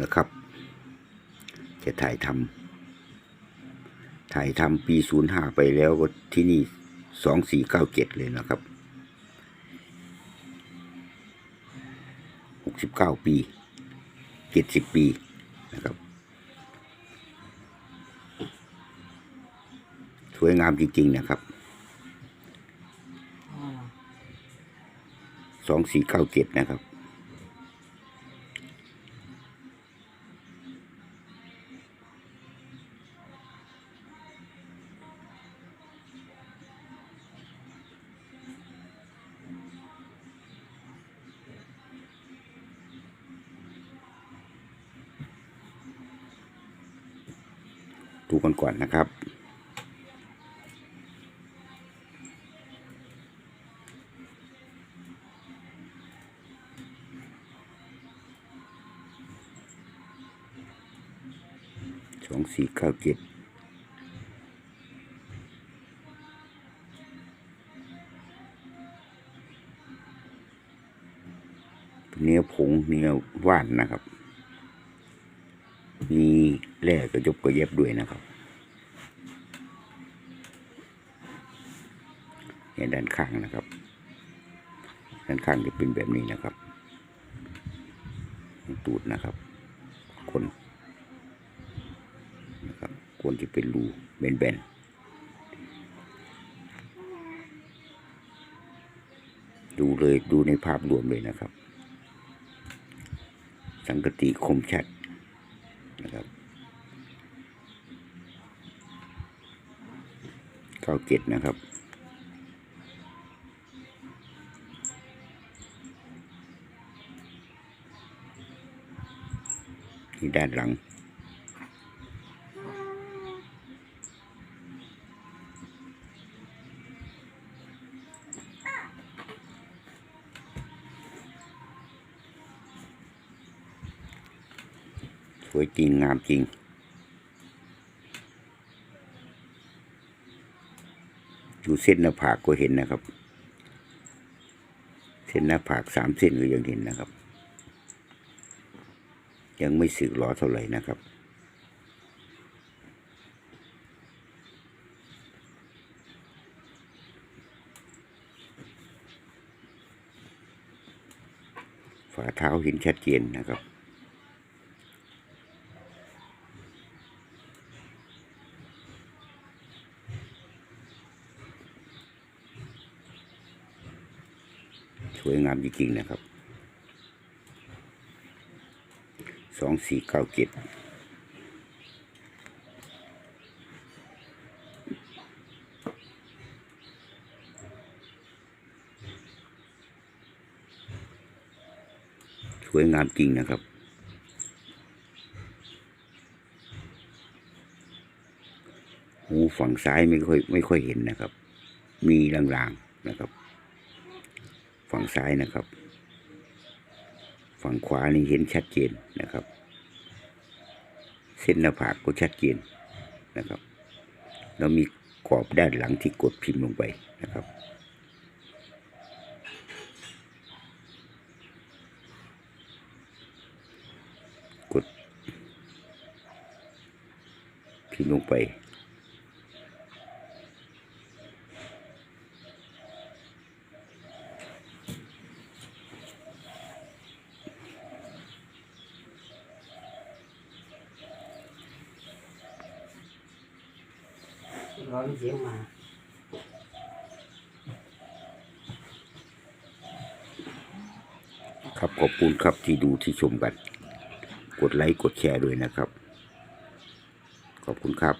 นะครับ จะถ่ายทำถ่ายทำปีศูนย์ห้าไปแล้วก็ที่นี่สองสี่เก้าเจ็ดเลยนะครับหกสิบเก้าปีเจ็ดสิบปีนะครับ สวยงามจริง ๆ นะครับสองสี่เก้าเจ็ดนะครับ ดูกันก่อนนะครับ สองสี่เก้าเจ็ดเนื้อผงเนื้อว่านนะครับ แร่กระยบกระเย็บด้วยนะครับเนี่ยด้านข้างนะครับ ด้านข้างจะเป็นแบบนี้นะครับ ตูดนะครับ คนนะครับควรจะเป็นรูแบนๆดูเลยดูในภาพรวมเลยนะครับ สังกติคมชัดนะครับเก้าเจ็ดนะครับ ที่ด้านหลังสวยจริง งามจริง อยู่เส้นหน้าผากก็เห็นนะครับ เส้นหน้าผากสามเส้นก็ยังเห็นนะครับ ยังไม่สึกหรอเท่าไหร่นะครับฝ่าเท้าเห็นชัดเจนนะครับ สวยงามจริงๆนะครับสองสี่เก้าเจ็ดสวยงามจริงนะครับหูฝั่งซ้ายไม่ค่อยไม่ค่อยเห็นนะครับ มีลางๆนะครับ ฝั่งซ้ายนะครับ ฝั่งขวานี่เห็นชัดเจนนะครับ เส้นหน้าผากก็ชัดเจนนะครับ แล้วมีกรอบด้านหลังที่กดพิมพ์ลงไปนะครับกดพิมพ์ลงไป ร้อนเสียงมาครับขอบคุณครับที่ดูที่ชมกัน กดไลค์กดแชร์ด้วยนะครับ ขอบคุณครับ